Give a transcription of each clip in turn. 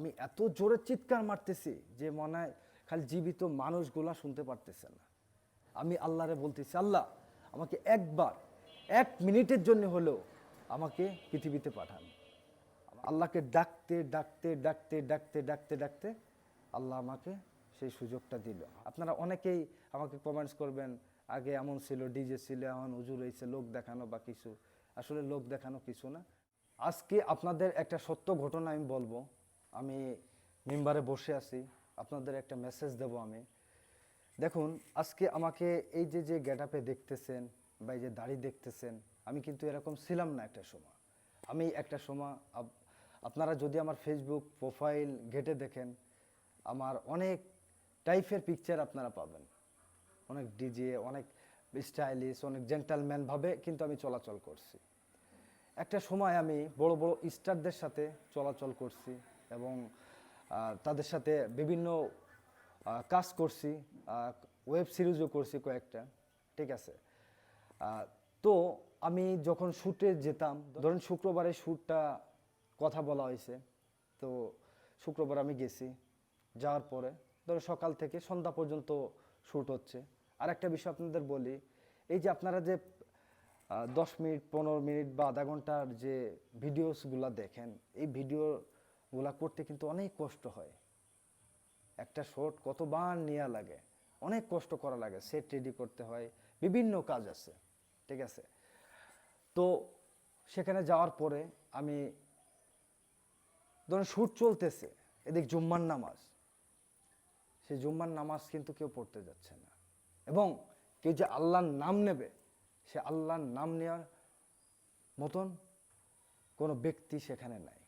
আমি এত জোরে চিৎকার মারতেছি যে মনে হয় খালি জীবিত মানুষগুলা শুনতে পারতেছে না। আমি আল্লাহরে বলতেছি, আল্লাহ, আমাকে একবার, এক মিনিটের জন্য হলেও আমাকে পৃথিবীতে পাঠান। আল্লাহকে ডাকতে ডাকতে ডাকতে ডাকতে ডাকতে ডাকতে আল্লাহ আমাকে সেই সুযোগটা দিল। আপনারা অনেকেই আমাকে কমেন্টস করবেন, আগে এমন ছিল ডিজে ছিল এমন উজুর হয়েছে লোক দেখানো বা কিছু। আসলে লোক দেখানো কিছু না। আজকে আপনাদের একটা সত্য ঘটনা আমি বলব। আমি মেম্বারে বসে আছি, আপনাদের একটা মেসেজ দেব আমি। দেখুন, আজকে আমাকে এই যে যে গেট আপে দেখতেছেন বা এই যে দাড়ি দেখতেছেন, আমি কিন্তু এরকম ছিলাম না একটা সময়। আমি একটা সময় আপনারা যদি আমার ফেসবুক প্রোফাইল ঘেটে দেখেন, আমার অনেক টাইপের পিকচার আপনারা পাবেন। অনেক ডিজে অনেক স্টাইলিশ অনেক জেন্টালম্যানভাবে কিন্তু আমি চলাচল করছি। একটা সময় আমি বড় বড় স্টারদের সাথে চলাচল করছি। এবং তাদের সাথে বিভিন্ন কাজ করছি ওয়েব সিরিজও করছি কয়েকটা, ঠিক আছে? তো আমি যখন শ্যুটে যেতাম, ধরুন শুক্রবারে শ্যুটটা কথা বলা হয়েছে, তো শুক্রবার আমি গেছি, যাওয়ার পরে ধরো সকাল থেকে সন্ধ্যা পর্যন্ত শ্যুট হচ্ছে। আর একটা বিষয় আপনাদের বলি, এই যে আপনারা যে দশ মিনিট, পনেরো মিনিট বা আধা ঘণ্টার যে ভিডিওসগুলো দেখেন, এই ভিডিওগুলা করতে কিন্তু অনেক কষ্ট হয়। একটা শর্ট কতবার নেওয়া লাগে, অনেক কষ্ট করা লাগে, সেট রেডি করতে হয়, বিভিন্ন কাজ আছে, ঠিক আছে? তো সেখানে যাওয়ার পরে আমি, ধরুন শ্যুট চলতেছে, এদিক জুম্মার নামাজ। সেই জুম্মার নামাজ কিন্তু কেউ পড়তে যাচ্ছে না। এবং কেউ যে আল্লাহর নাম নেবে, সে আল্লাহর নাম নেওয়ার মতন কোনো ব্যক্তি সেখানে নাই।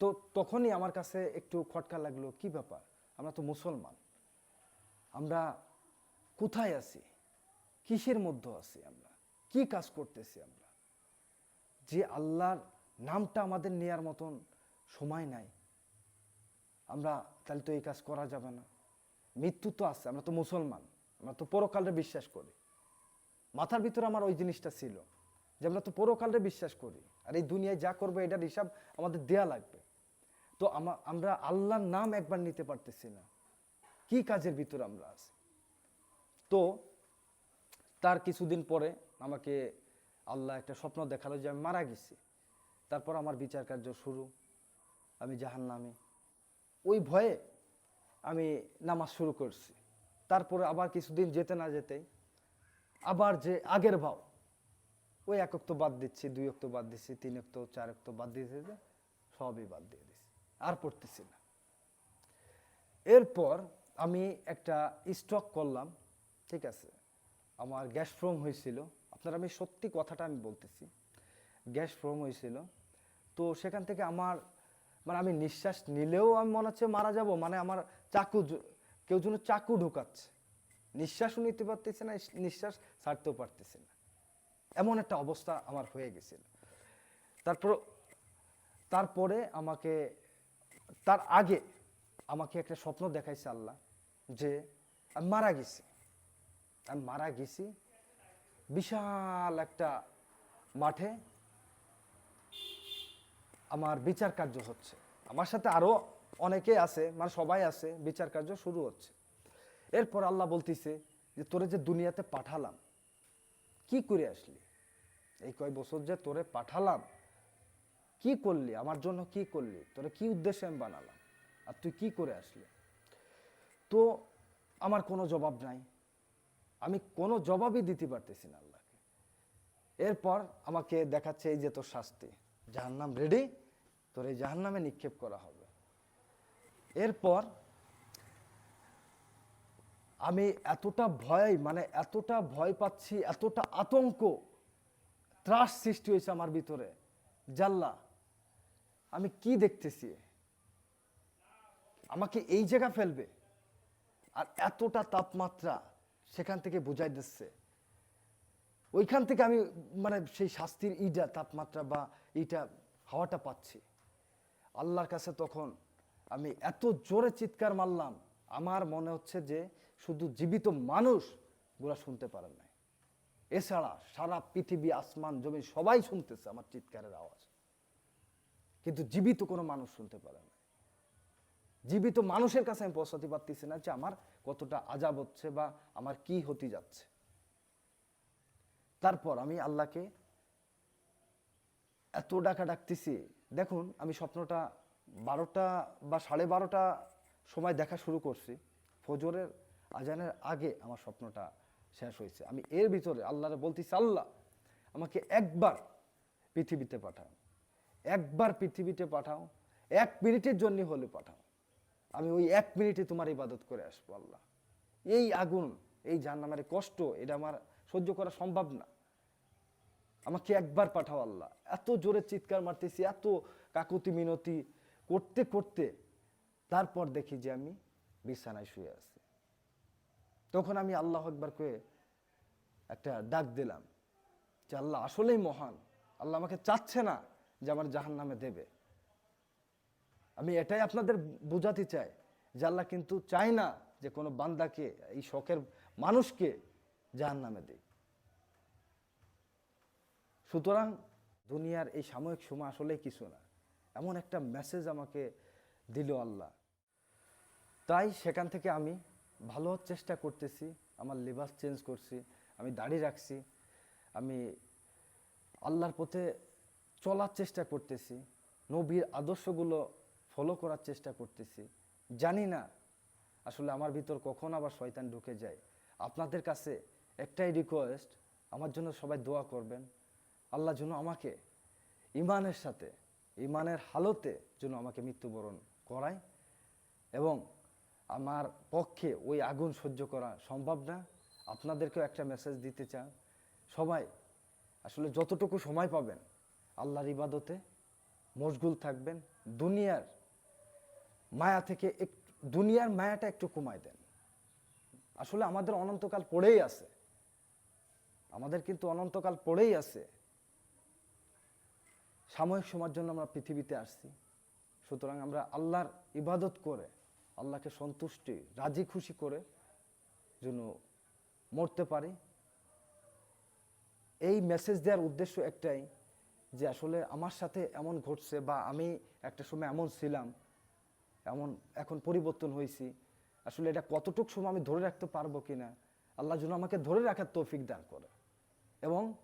তো তখনই আমার কাছে একটু খটকা লাগল, কি ব্যাপার? আমরা তো মুসলমান। আমরা কোথায় আছি? কিসের মধ্যে আছি আমরা? কি কাজ করতেছি আমরা? যে আল্লাহর নামটা আমাদের নেয়ার মতন সময় নাই। আমরা তাহলে তো এই কাজ করা যাবে না। মৃত্যু তো আছে, আমরা তো মুসলমান। আমরা তো পরকালে বিশ্বাস করি। মাথার ভিতরে আমার ওই জিনিসটা ছিল যে আমরা তো পরকালে বিশ্বাস করি। আর এই দুনিয়ায় যা করব এটার হিসাব আমাদের দেয়া লাগবে। তো আমা- আমরা আল্লাহর নাম একবার নিতে পারতেছি না। কি কাজের ভিতরে আমরা আছি? তো তার কিছুদিন পরে আমাকে আল্লাহ একটা স্বপ্ন দেখাল যে আমি মারা গেছি। তারপর আমার বিচার কার্য শুরু। আমি জাহান নামে ওই ভয়ে আমি নামাজ শুরু করছি। তারপরে আবার কিছুদিন যেতে না যেতেই আবার যে আগের ভাও, ওই এক অক্ত বাদ দিচ্ছি, দুই অক্ত বাদ দিচ্ছি, তিন অক্ত, চার অক্ত বাদ দিয়ে দিতে সবই বাদ দিয়ে দিচ্ছি। আর পড়তেছি না। এরপর আমি একটা স্টক করলাম, ঠিক আছে? আমার গ্যাস ফ্রম হয়েছিল। আপনার, আমি সত্যি কথাটা আমি বলতেছি গ্যাস ফ্রম হয়েছিল। তো সেখান থেকে আমার মানে আমি নিঃশ্বাস নিলেও আমি মনে হচ্ছে মারা যাব মানে আমার চাকু কেউ যেন চাকু ঢুকাচ্ছে। নিঃশ্বাসও নিতে পারতেছে না, নিঃশ্বাস ছাড়তেও পারতেছে না। এমন একটা অবস্থা আমার হয়ে গেছিল। তারপর, তারপরে আমাকে তার আগে আমাকে একটা স্বপ্ন দেখাইছে আল্লাহ যে আমি মারা গেছি। আমি মারা গেছি বিশাল একটা মাঠে। আমার বিচার কার্য হচ্ছে। আমার সাথে আরও অনেকে আছে মানে সবাই আছে, বিচার কার্য শুরু হচ্ছে। এরপর আল্লাহ বলতিছে যে তোরে যে দুনিয়াতে পাঠালাম, কি করে আসলি? এই কয় বছর যে তোরে পাঠালাম কি করলি? আমার জন্য কি করলি? তোরে কি উদ্দেশ্যে আমি বানালাম? আর তুই কি করে আসলি? তো আমার কোনো জবাব নাই। আমি কোনো জবাবই দিতে পারতেছি না আল্লাহকে। এরপর আমাকে দেখাচ্ছে এই যে তোর শাস্তি। জাহান্নাম রেডি তোর এই জাহান্নামে নিক্ষেপ করা হবে। এরপর আমি এতটা ভয় মানে এতটা ভয় পাচ্ছি, এতটা আতঙ্ক, ত্রাস সৃষ্টি হয়েছে আমার ভিতরে। জাল্লা আমি কি দেখতেছি? আমাকে এই জায়গা ফেলবে। আর এতটা তাপমাত্রা সেখান থেকে বুঝাই দিচ্ছে। ওইখান থেকে আমি মানে সেই শাস্তির ইটা, তাপমাত্রা বা এইটা হাওয়াটা পাচ্ছি। আল্লাহর কাছে তখন আমি এত জোরে চিৎকার মারলাম, আমার মনে হচ্ছে যে শুধু জীবিত মানুষগুলা শুনতে পারেন নাই। এছাড়া সারা পৃথিবী, আসমান জমি সবাই শুনতেছে আমার চিৎকারের আওয়াজ। কিন্তু জীবিত কোনো মানুষ শুনতে পারে না। জীবিত মানুষের কাছে আমি পৌঁছাতে পারতেছি না যে আমার কতটা আজাব হচ্ছে বা আমার কি হতে যাচ্ছে। তারপর আমি আল্লাহকে এত ডাকা ডাকতেছি, দেখুন আমি স্বপ্নটা বারোটা বা সাড়ে বারোটা সময় দেখা শুরু করছি, ফজরের আজানের আগে আমার স্বপ্নটা শেষ হয়েছে। আমি এর ভিতরে আল্লাহরে বলতেছি, আল্লাহ, আমাকে একবার পৃথিবীতে পাঠাও একবার পৃথিবীতে পাঠাও, এক মিনিটের জন্য হলে পাঠাও। আমি ওই এক মিনিটে তোমার ইবাদত করে আসব আল্লাহ। এই আগুন, এই জাহান্নামের কষ্ট, এটা আমার সহ্য করা সম্ভব না। আমাকে একবার পাঠাও আল্লাহ। এত জোরে চিৎকার মারতেছি, এত কাকুতি মিনতি করতে করতে, তারপর দেখি যে আমি বিছানায় শুয়ে আছি। তখন আমি আল্লাহ একবার করে একটা ডাক দিলাম যে, আল্লাহ আসলেই মহান। আল্লাহ আমাকে চাচ্ছে না যে আমার জাহান নামে দেবে। আমি এটাই আপনাদের বোঝাতে চাই যে আল্লাহ কিন্তু চায় না যে কোনো বান্দাকে, এই শখের মানুষকে জাহান নামে দেয় সুতরাং দুনিয়ার এই সাময়িক সময় আসলে কিছু না। এমন একটা মেসেজ আমাকে দিল আল্লাহ। তাই সেখান থেকে আমি ভালো চেষ্টা করতেছি, আমার লিবাস চেঞ্জ করছি, আমি দাড়ি রাখছি, আমি আল্লাহর পথে চলার চেষ্টা করতেছি, নবীর আদর্শগুলো ফলো করার চেষ্টা করতেছি। জানি না আসলে আমার ভিতর কখন আবার শয়তান ঢুকে যায়। আপনাদের কাছে একটাই রিকোয়েস্ট আমার জন্য সবাই দোয়া করবেন। আল্লাহ যেন আমাকে ইমানের সাথে, ইমানের হালতে যেন আমাকে মৃত্যুবরণ করায় এবং আমার পক্ষে ওই আগুন সহ্য করা সম্ভব না। আপনাদেরকেও একটা মেসেজ দিতে চান। সবাই আসলে যতটুকু সময় পাবেন আল্লাহর ইবাদতে মশগুল থাকবেন, দুনিয়ার মায়া থেকে এক, দুনিয়ার মায়াটা একটু কমায় দেন। আসলে আমাদের অনন্তকাল পড়েই আছে। আমাদের কিন্তু অনন্তকাল পড়েই আছে। সাময়িক সময়ের জন্য আমরা পৃথিবীতে আসছি। সুতরাং আমরা আল্লাহর ইবাদত করে, আল্লাহকে সন্তুষ্টি, রাজি খুশি করে যেন মরতে পারি। এই মেসেজ দেওয়ার উদ্দেশ্য একটাই যে আসলে আমার সাথে এমন ঘটছে বা আমি একটা সময় এমন ছিলাম, এমন এখন পরিবর্তন হয়েছি, আসলে এটা কতটুক সময় আমি ধরে রাখতে পারব কিনা, আল্লাহ যেন আমাকে ধরে রাখার তৌফিক দান করে। এবং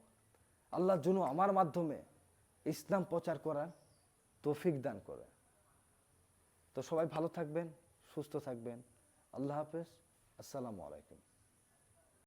আল্লাহ যেন আমার মাধ্যমে ইসলাম প্রচার করার তৌফিক দান করে। তো সবাই ভালো থাকবেন, সুস্থ থাকবেন। আল্লাহ হাফেজ, আসসালামু আলাইকুম।